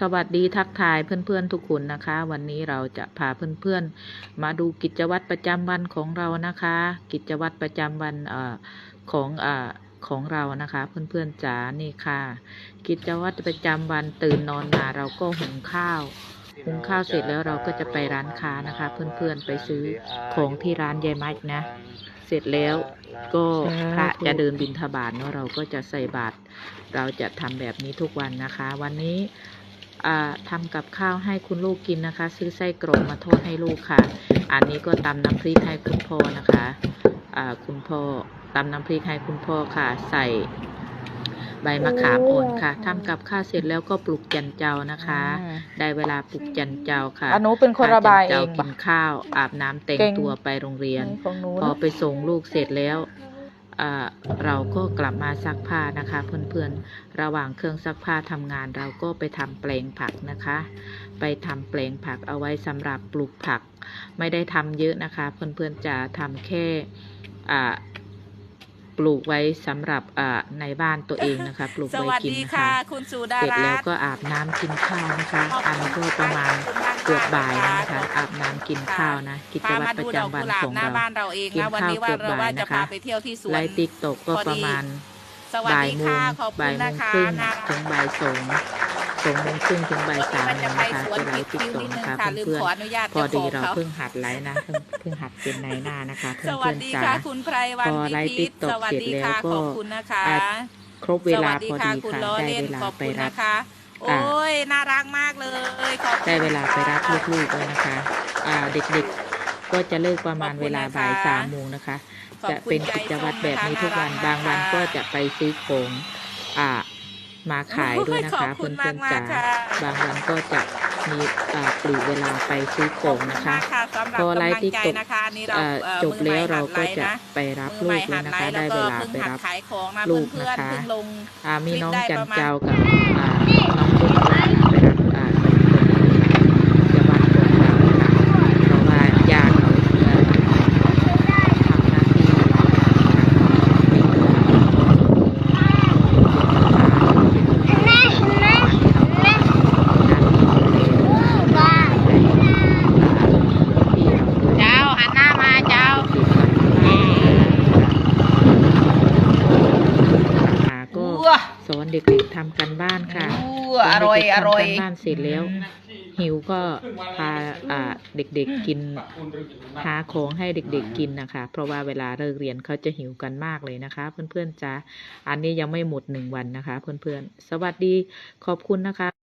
สวัสดีทักทายเพื่อนๆทุกคนนะคะ วันนี้เราจะพาเพื่อนๆ มาดูกิจวัตรประจำวันของเรานะคะ กิจวัตรประจำวันเออของเออของเรานะคะ เพื่อนๆจ๋านี่ค่ะ กิจวัตรประจำวันตื่นนอนมาเราก็หุงข้าวหุงข้าวเสร็จแล้วเราก็จะไปร้านค้านะคะ เพื่อนๆไปซื้อของที่ร้านยายไม้นะ เสร็จแล้วก็พระจะเดินบินทบาทเนาะเราก็จะใส่บาตรเราจะทำแบบนี้ทุกวันนะคะ วันนี้อ่า ทำกับข้าวให้คุณลูกกินนะคะ ซื้อไส้กรอกมาทอดให้ลูกค่ะ อันนี้ก็ตำน้ำพริกให้คุณพ่อนะคะอ่าคุณพ่อตำน้ำพริกให้คุณพ่อค่ะ ใส่ใบมะขามอ่อนค่ะทำกับข้าวเสร็จแล้วก็ปลุกจันเจ้านะคะ ได้เวลาปลุกจันเจ้าค่ะอะหนูเป็นคนระบายเอพจันงเจ้ากินข้าวอาบน้ำแต่งเก่งตัวไปโรงเรียนของหนูพอนะไปส่งลูกเสร็จแล้วอ่า เราก็กลับมาซักผ้านะคะเพื่อนๆ ระหว่างเครื่องซักผ้าทำงานเราก็ไปทำแปลงผักนะคะ ไปทำแปลงผักเอาไว้สำหรับปลูกผัก ไม่ได้ทำเยอะนะคะ เพื่อนๆจะทำแค่อ่า ปลูกไว้สำหรับอ่าในบ้านตัวเองนะคะ ปลูกสไว้วัสกินดีนะค่ะคะคุณสุดาเสร็จรัแล้วตน์ก็อาบน้ำกินข้าวนะคะขอบคุณอันนี้ก็ประมาณขอบคุณมากเกือบบ่ายค่ะแล้วนะคะ อาบน้ำกินข้าวนะ กิจพาวัตมารปดูระดอกจำวักุนหลาขบองหน้าเราบ้านเราเองกินนะวันข้าวนี้ว่าเกือบเราว่าบ่ายจะนะคะพาไปเที่ยวที่สวนไลฟ์ติ๊กตกก็พอดีประมาณสวัสบ่ายดีโมค่ะงขอบคุบ่าณยโมนะงคะครึ่งนะถึงบ่ายสอง สองโมงครึ่งถึงบ่ายสามมันโมจะงไปนะคะสวนจะไลผิดฟ์ติ๊กคิวตอกนิดนึนะคะงค่ะลืมเพื่อนขออนุญาตๆพอดีจ้เราขงเพิ่งหัดไลฟ์นะเพิ่งเพิ่งหัดเป็นในหน้านะคะสเพื่วัสอนดีๆจ๋าค่ะคุณไพรวันพอไลฟ์พิพิธ TikTok สวัสดีเสร็จแล้วค่ะก็ขอบคุณนะคะอะครบเวสลาวัสดีพอค่ะดีคุณค่ะล้อได้เล่นเวลาขอบไปคุณรับนะคะโอ้ยน่ารักมากเลยขอบคุณได้เวลาไปรับค่ะลูกๆแล้วนะคะอ่าเด็กๆก็จะเลิกประมาณขอบคุณเวลานะคะบ่ายสามโมงนะคะขอบจะคุณเป็นใจกิจวัตรแบบนี้ส้มนะคะทุกวันน่ารักบางวันมากก็ค่ะจะไปซื้อของอ่า มาขายด้วยนะขอบคะคุเพื่ณอนมากๆจ๋าๆค่ะบางวันก็จะมีอ่าปลีกเวลาไปซื้อของนะคะขอบณมากค่ะสำหรับพอไลกำฟ์ลังใจ TikTok นะคะอันนี่เราอ่าเอ่อจบแล้วมือใหม่เราก็หัดไลฟ์จะนะไปรับมือลูใหม่กแล้วหัดนะไลคะฟ์ได้แล้วเวก็ลาเพิ่งไปหัดรับขายของนะลูกเพื่อนนะคะๆเพิ่งลงอ่ามีน้องคลิปได้จันประมาณเจ้ากับอ่าน้องบุญว่าไปรับอ่าสองคนนี้นะคะจะวัดของเรานะคะเพราะว่าญาติเขาเอ่อทำหน้าที่เป็นแม่แม่แม่ที่เรา เจ้าหันหน้ามาเจ้า ค่ะก็ สอนเด็กๆทำกันบ้านค่ะอร่อยอร่อยทำกันบ้านเสร็จแล้ว หิวก็พาอ่าเด็กๆกินหาของให้เด็กๆกินนะคะ เพราะว่าเวลาเลิกเรียนเขาจะหิวกันมากเลยนะคะ เพื่อนๆจ้าอันนี้ยังไม่หมดหนึ่งวันนะคะ เพื่อนๆ สวัสดีขอบคุณนะคะ